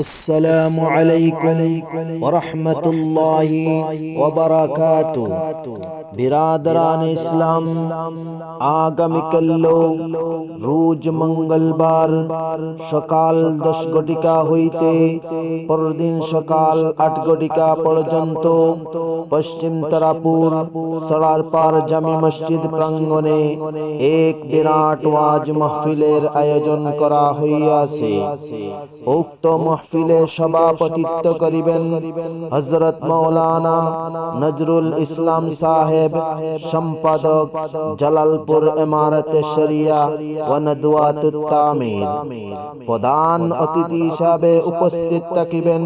السلام عليكم ورحمة الله وبركاته برادران اسلام আগামীকাল্য রোজ মঙ্গলবার সকাল দশ ঘটিকা হইতে পরদিন সকাল আট ঘটিকা পর্যন্ত পশ্চিম তারাপুর সরারপার জামি মসজিদ প্রাঙ্গণে এক বিরাট ওয়াজ মাহফিলের আয়োজন করা হইয়াছে উক্ত মাহফিল মহফিলে সভাপতিত্ব করিবেন হজরত মৌলানা নজরুল ইসলাম সাহেব সম্পাদক জালালপুর ইমারতে শরিয়া ও নদওয়াতুত প্রধান অতিথি হিসাবে উপস্থিত থাকিবেন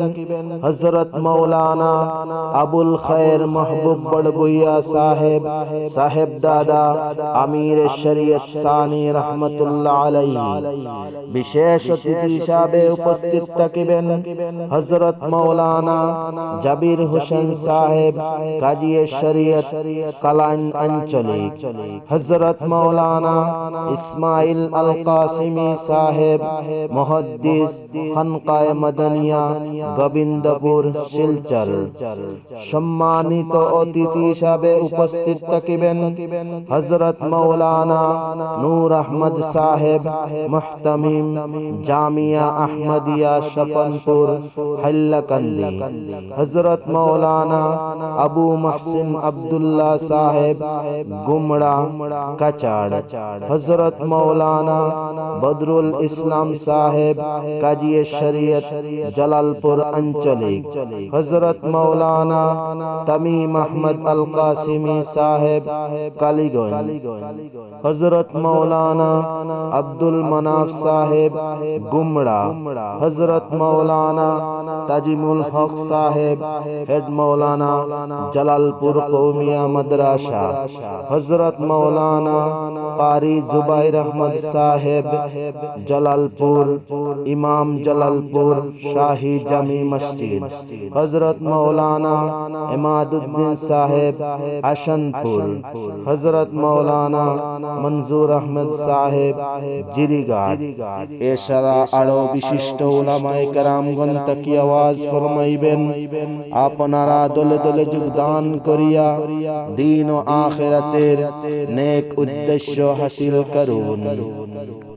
হজরত মৌলানা আবুল খয়ের মাহবুব বড়বুইয়া সাহেব সাহেব দাদা আমির শরীয়ত সানি রহমতুল্লাহ আলাইহি বিশেষ অতিথি হিসাবে উপস্থিত থাকিবেন حضرت مولانا حسین صاحب حضرت مولانا اسماعیل القاسمی گوبند پور سلچل چل سمانت اتھی سبست حضرت مولانا نور احمد صاحب جامعہ احمدیہ یا حل حضرت مولانا ابو محسن عبداللہ صاحب گمڑا کچاڑ حضرت مولانا بدر الاسلام صاحب شریعت جلال انچلی حضرت مولانا تمی محمد القاسمی صاحب کالی گولی حضرت مولانا عبد المناف صاحب گمڑا حضرت مولانا مولانا تاجیم الحق صاحب ہیڈ مولانا جلال پور قومیہ مدرسہ شاہ حضرت مولانا قاری احمد صاحب جلال پور امام جلال پور شاہی جمی مسجد حضرت مولانا اماد الدین صاحب عشن پور حضرت مولانا منظور احمد صاحب کرام گنت کی آواز بین اپنا را دل دل جگ دان کریا دینو آخر نیکش حاصل کرون